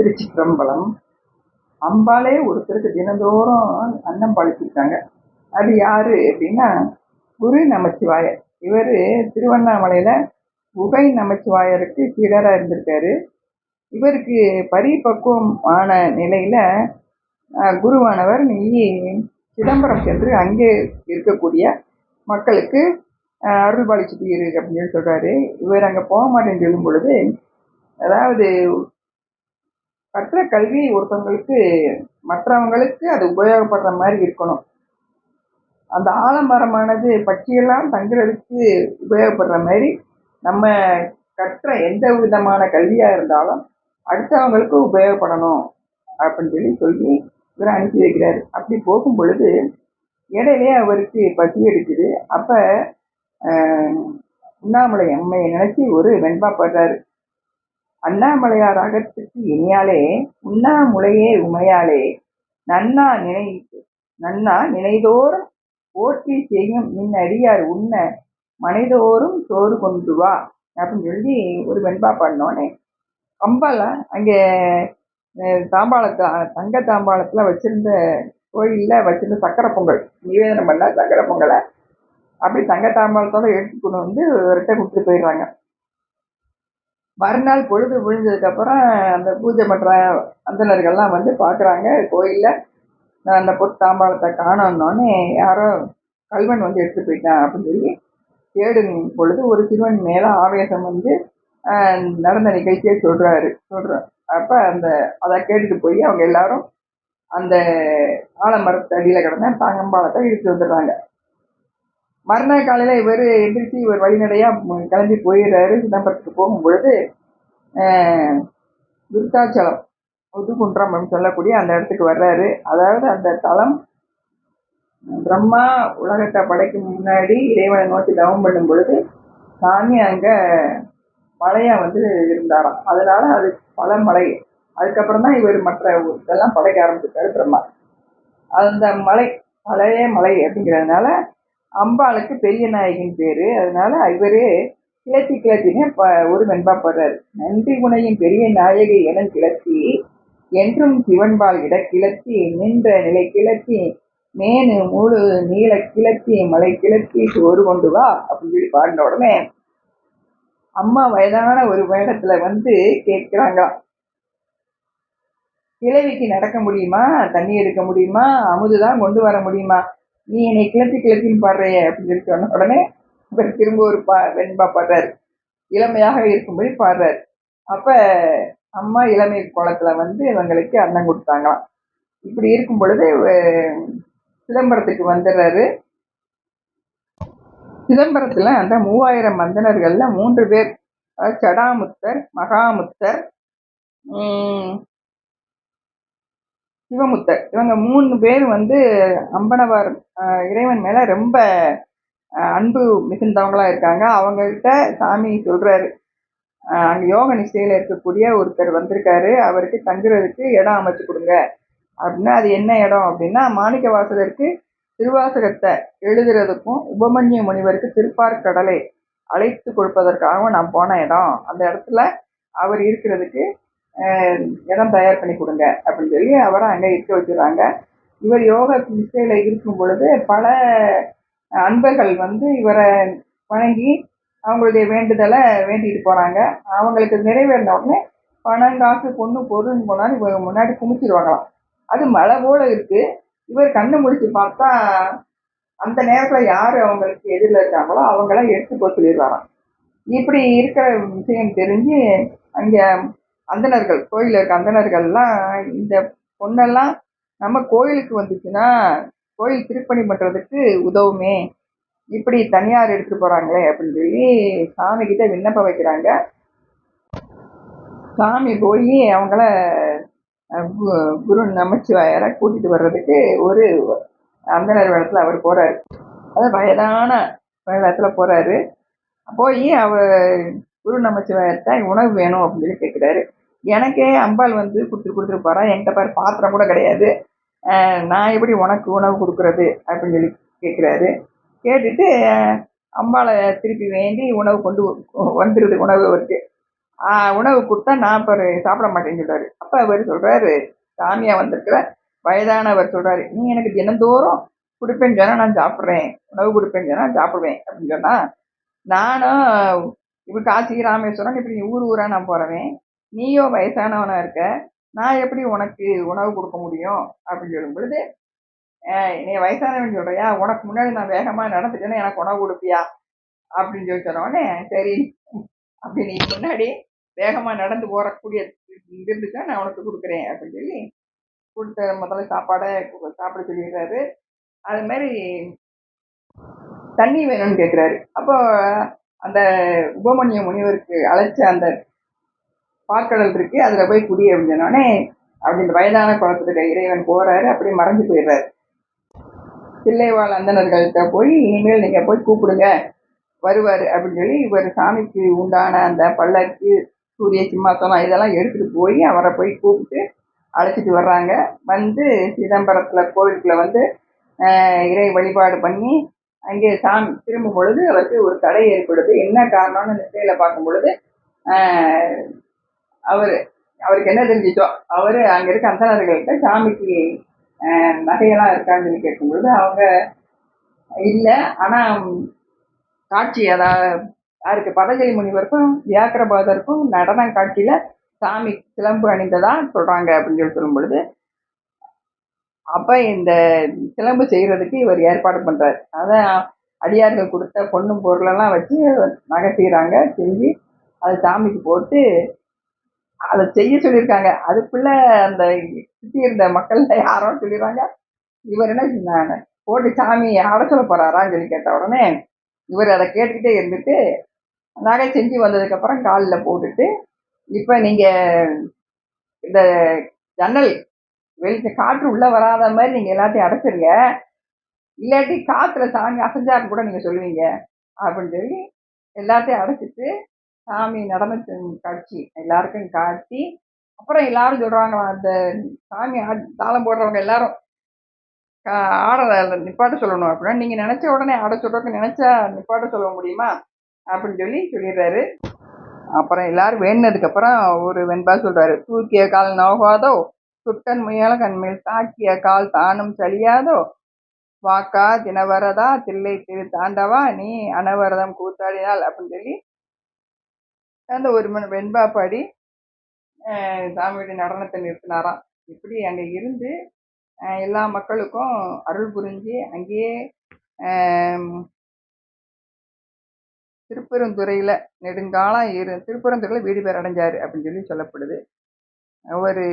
திருச்சிற்றம்பலம் அம்பாலே ஒருத்தருக்கு தினந்தோறும் அன்னம் பழிச்சிருக்காங்க. அது யாரு அப்படின்னா குரு நமச்சிவாயர். இவர் திருவண்ணாமலையில் குகை நமச்சிவாயருக்கு சீடராக இருந்திருக்காரு. இவருக்கு பரிபக்குவம் ஆன நிலையில் குருவானவர் நீ சிதம்பரம் சென்று அங்கே இருக்கக்கூடிய மக்களுக்கு அஹ், அருள் பாலிச்சுட்டு இரு அப்படின்னு சொல்லி சொல்கிறாரு இவர் அங்கே போக மாட்டேன்னு சொல்லும் பொழுது அதாவது கற்ற கல்வி ஒருத்தவங்களுக்கு மற்றவங்களுக்கு அது உபயோகப்படுற மாதிரி இருக்கணும். அந்த ஆலமரமானது பட்சியெல்லாம் தங்குறதுக்கு உபயோகப்படுற மாதிரி நம்ம கற்ற எந்த விதமான கல்வியாக இருந்தாலும் அடுத்தவங்களுக்கு உபயோகப்படணும் அப்படின்னு சொல்லி சொல்லி இவர் அனுப்பி வைக்கிறாரு. அப்படி போகும் பொழுது இடையிலே அவருக்கு பசி எடுக்குது. அப்போ உண்ணாமலை அம்மையை நினச்சி ஒரு வெண்பா படுறாரு. அண்ணாமலையார் அகத்துக்கு இனியாலே உண்ணாமுலையே உமையாலே நன்னா நினை நன்னா நினைதோறும் போற்றி செய்யும் நின் அடியார் உண்ண மனைதோறும் சோறு கொண்டு வா அப்படின்னு சொல்லி ஒரு வெண்பா பண்ணோன்னே கம்பால அங்கே தாம்பாளத்தில் தங்க தாம்பாளத்தில் வச்சிருந்த கோயிலில் வச்சிருந்த சக்கரை பொங்கல் நிவேதனம் பண்ண சக்கரை பொங்கலை. அப்படி தங்க தாம்பாளத்தோட எடுத்துக்கொண்டு வந்து இவர்கிட்ட கொடுத்துட்டு போயிடுறாங்க. மறுநாள் பொழுது விழுந்ததுக்கப்புறம் அந்த பூஜை பண்ணுற அந்தனர்கள்லாம் வந்து பார்க்குறாங்க. கோயிலில் அந்த பொட்டு தாம்பாளத்தை காணோன்னொன்னே யாரோ கல்வன் வந்து எடுத்து போயிட்டான் அப்படின்னு சொல்லி தேடும் பொழுது ஒரு சிறுவன் மேலே ஆவேசம் வந்து நடந்த நிகழ்ச்சியை சொல்கிறாரு சொல்கிறார் அப்போ அந்த அதை கேட்டுட்டு போய் அவங்க எல்லாரும் அந்த ஆலமரத்தடியில் கிடந்த தாங்கம்பாளத்தை இழுத்து வந்துடுறாங்க. மறுநாள் காலையில் இவர் எந்திரிச்சு இவர் வழிநடையாக கிளம்பி போயிடுறாரு சிதம்பரத்துக்கு போகும்பொழுது விருத்தாச்சலம் புதுகுன்றம் அப்படின்னு சொல்லக்கூடிய அந்த இடத்துக்கு வர்றாரு. அதாவது அந்த தலம் பிரம்மா உலகத்தை படைக்கும் முன்னாடி இறைவனை நோக்கி தவம் பண்ணும் பொழுது சாமி அங்கே மலையா வந்து இருந்தாராம். அதனால அது பல மலை. அதுக்கப்புறம் தான் இவர் மற்ற இதெல்லாம் படைக்க ஆரம்பிச்சிருக்காரு பிரம்மா. அந்த மலை பழைய மலை அப்படிங்கிறதுனால அம்பாளுக்கு பெரிய நாயகின் பேரு. அதனால இவரே கிளத்தி கிளத்தினே ப ஒரு வெண்பா படுறாரு. நன்றி குணையின் பெரிய நாயகி என கிளத்தி என்றும் சிவன்பால் இட கிளத்தி நின்ற நிலை கிளத்தி மேனு முழு நீல கிளத்தி மலை கிளத்தி சோறு கொண்டு வா அப்படின்னு சொல்லி பாடின உடனே அம்மா வயதான ஒரு வேடத்துல வந்து கேட்கிறாங்களாம் கிழவிக்கு நடக்க முடியுமா? தண்ணி எடுக்க முடியுமா? அமுதுதான் கொண்டு வர முடியுமா? நீ என்னை கிளப்பி கிளப்பின்னு பாடுறையே அப்படின்னு சொல்லி சொன்ன உடனே இவர் திரும்ப ஒரு பா வெண்பா பாடுறாரு. இளமையாக இருக்கும்படி பாடுறாரு. அப்போ அம்மா இளமை குளத்தில் வந்து இவங்களுக்கு அன்னம் கொடுத்தாங்களாம். இப்படி இருக்கும் பொழுது சிதம்பரத்துக்கு வந்துடுறாரு. சிதம்பரத்தில் அந்த மூவாயிரம் மந்தனர்களில் மூன்று பேர் சடாமுத்தர் மகாமுத்தர் சிவமுத்தர் இவங்க மூணு பேர் வந்து அம்பனவர் இறைவன் மேல ரொம்ப அன்பு மிகுந்தவங்களா இருக்காங்க. அவங்கக்கிட்ட சாமி சொல்றாரு. அஹ், அங்க யோக நிஷ்டையில இருக்கக்கூடிய ஒருத்தர் வந்திருக்காரு. அவருக்கு தங்குறதுக்கு இடம் அமைச்சு கொடுங்க. அப்படின்னா அது என்ன இடம் அப்படின்னா மாணிக்க வாசகருக்கு திருவாசகத்தை எழுதுறதுக்கும் உபமன்ய முனிவருக்கு திருப்பார்கடலை அழைத்து கொடுப்பதற்காகவும் நான் போன இடம். அந்த இடத்துல அவர் இருக்கிறதுக்கு இடம் தயார் பண்ணி கொடுங்க அப்படின்னு சொல்லி அவரை அங்கே இருக்க வச்சுறாங்க இவர் யோக சிகிச்சையில் இருக்கும் பொழுது பல அன்பர்கள் வந்து இவரை வணங்கி அவங்களுடைய வேண்டுதலை வேண்டிட்டு போகிறாங்க அவங்களுக்கு நிறைவேறின உடனே பணம் காசு பொண்ணு பொருள்னு போனாலும் இவங்க முன்னாடி குமிச்சிருவாங்களாம். அது மழை போல இருக்குது இவர் கண்ணு முடிச்சு பார்த்தா அந்த நேரத்தில் யார் அவங்களுக்கு எதிரில் இருக்காங்களோ அவங்களாம் எடுத்து போக சொல்லிடுவாராம். இப்படி இருக்கிற விஷயம் தெரிஞ்சு அங்கே அந்தணர்கள் கோயிலில் இருக்க அந்தணர்கள்லாம் இந்த பொண்ணெல்லாம் நம்ம கோயிலுக்கு வந்துச்சுன்னா கோயில் திருப்பணி பண்ணுறதுக்கு உதவுமே. இப்படி தனியார் எடுத்துகிட்டு போகிறாங்களே அப்படின்னு சொல்லி சாமி கிட்ட விண்ணப்பம் வைக்கிறாங்க. சாமி போய் அவங்கள கு- குரு நமச்சிவாயரை கூட்டிகிட்டு வர்றதுக்கு ஒரு அந்தனர் வேடத்துல அவர் போகிறாரு அது வயதான வேடத்துல போகிறாரு போய் அவர் குரு நமச்சிவாயர்கிட்ட உணவு வேணும் அப்படின்னு சொல்லி கேட்குறாரு எனக்கே அம்பாள் வந்து கொடுத்துட்டு கொடுத்துட்டு போறா. என்கிட்ட பாரு பாத்திரம் கூட கிடையாது. நான் எப்படி உனக்கு உணவு கொடுக்குறது அப்படின்னு சொல்லி கேட்குறாரு கேட்டுட்டு அம்பாளை திருப்பி வேண்டி உணவு கொண்டு வந்துடுது உணவு அவருக்கு. உணவு கொடுத்தா நான் பாரு சாப்பிட மாட்டேன்னு சொல்கிறாரு அப்போ அவர் சொல்கிறாரு சாமியா வந்திருக்கிற வயதானவர் சொல்கிறாரு நீ எனக்கு தினந்தோறும் கொடுப்பேன்னு சொன்னால் நான் சாப்பிட்றேன். உணவு கொடுப்பேன்னு சொன்னால் சாப்பிடுவேன். அப்படின்னு சொன்னால் நானும் இப்ப காசி ராமேஸ்வரம் இப்படி ஊர் ஊராக நான் போகிறேன் நீயோ வயசானவனாக இருக்க நான் எப்படி உனக்கு உணவு கொடுக்க முடியும்? அப்படின்னு சொல்லும் பொழுது நீ வயசானவன் சொல்கிறியா உனக்கு முன்னாடி நான் வேகமாக நடந்துட்டேன்னா எனக்கு உணவு கொடுப்பியா? அப்படின்னு சொல்லி சொன்னோடனே சரி. அப்படி நீ முன்னாடி வேகமாக நடந்து போகக்கூடிய இருந்துச்சா நான் உனக்கு கொடுக்குறேன் அப்படின்னு சொல்லி கொடுத்த முதல்ல சாப்பாடை சாப்பிட சொல்லிடுறாரு. அது மாதிரி தண்ணி வேணும்னு கேட்குறாரு அப்போ அந்த உபமன்ய முனிவருக்கு அழைச்ச அந்த பார்க்கடல் இருக்கு அதுல போய் குடி அப்படின்னு அப்படி இந்த வயதான குளத்துக்கு இறைவன் போறாரு அப்படியே மறைஞ்சு போயிடுறாரு. தில்லைவாழ் அந்தனர்கள்ட்ட போய் இனிமேல் நீங்க போய் கூப்பிடுங்க வருவார் அப்படின்னு சொல்லி இவர் சாமிக்கு உண்டான அந்த பல்லக்கு சூரிய சிம்மாசனம் இதெல்லாம் எடுத்துட்டு போய் அவரை போய் கூப்பிட்டு அழைச்சிட்டு வர்றாங்க. வந்து சிதம்பரத்துல கோவிலுக்குள்ள வந்து இறை வழிபாடு பண்ணி அங்கே சாமி திரும்பும் பொழுது அவருக்கு ஒரு தடை ஏற்படுது. என்ன காரணம்னு நிச்சயில பார்க்கும் பொழுது அவரு அவருக்கு என்ன தெரிஞ்சிச்சோ அவரு அங்க இருக்க அந்தனர்கள்ட்ட சாமிக்கு நகையெல்லாம் இருக்கான்னு சொல்லி அவங்க இல்லை ஆனா காட்சி அதாவது யாருக்கு பதஞ்சலி முனிவருக்கும் வியாக்கிரபாதருக்கும் நடன காட்சியில சாமி சிலம்பு அணிந்ததா சொல்றாங்க அப்படின்னு சொல்லி சொல்லும் பொழுது அப்ப இந்த சிலம்பு செய்யறதுக்கு இவர் ஏற்பாடு பண்றாரு. அதான் அடியார்கள் கொடுத்த பொண்ணும் பொருளெல்லாம் வச்சு நகை செய்யறாங்க செஞ்சு அதை சாமிக்கு போட்டு அதை செய்ய சொல்லியிருக்காங்க. அதுக்குள்ள அந்த சுற்றி இருந்த மக்கள்ல யாரோ சொல்லிடுறாங்க. இவர் என்ன சொன்னாங்க? போட்டு சாமி ஆட சொல்ல போறாரான்னு சொல்லி கேட்ட உடனே இவர் அதை கேட்டுக்கிட்டே இருந்துட்டு நகை செஞ்சு வந்ததுக்கப்புறம் காலில் போட்டுட்டு இப்போ நீங்கள் இந்த ஜன்னல் வெளிச்ச காற்று உள்ளே வராத மாதிரி நீங்கள் எல்லாத்தையும் அடைச்சிருங்க. இல்லாட்டி காற்றுல சாமி அசைஞ்சா கூட நீங்கள் சொல்லுவீங்க. அப்படின்னு சொல்லி எல்லாத்தையும் அடைச்சிட்டு சாமி நடன காட்சி எல்லாருக்கும் காட்டி அப்புறம் எல்லாரும் சொல்கிறாங்க அந்த சாமி தாளம் போடுறவங்க எல்லாரும் கா- ஆட நிப்பாட்ட சொல்லணும் அப்படின்னா நீங்கள் நினச்ச உடனே ஆட சொல்கிறவங்க நினச்சா நிப்பாட்ட சொல்ல முடியுமா? அப்படின்னு சொல்லி சொல்லிடுறாரு. அப்புறம் எல்லாரும் வேணுனதுக்கப்புறம் ஒரு வெண்பா சொல்கிறாரு தூக்கிய கால் நோகாதோ சுட்டன் முயல கண்மேல் தாக்கிய கால் தானும் சலியாதோ வாக்கா தினவரதா தில்லை திரு தாண்டவா நீ அனவரதம் கூத்தாடினாள் அப்படின்னு சொல்லி அந்த ஒரு மணி வெண்பா பாடி சாமியுடைய நடனத்தை நிறுத்தினாராம். இப்படி அங்கே இருந்து எல்லா மக்களுக்கும் அருள் புரிஞ்சு அங்கேயே திருப்பெருந்துறையில் நெடுங்காலம் இரு திருப்பெருந்துறையில் வீடு பேர் அடைஞ்சார் அப்படின்னு சொல்லி சொல்லப்படுது. ஒரு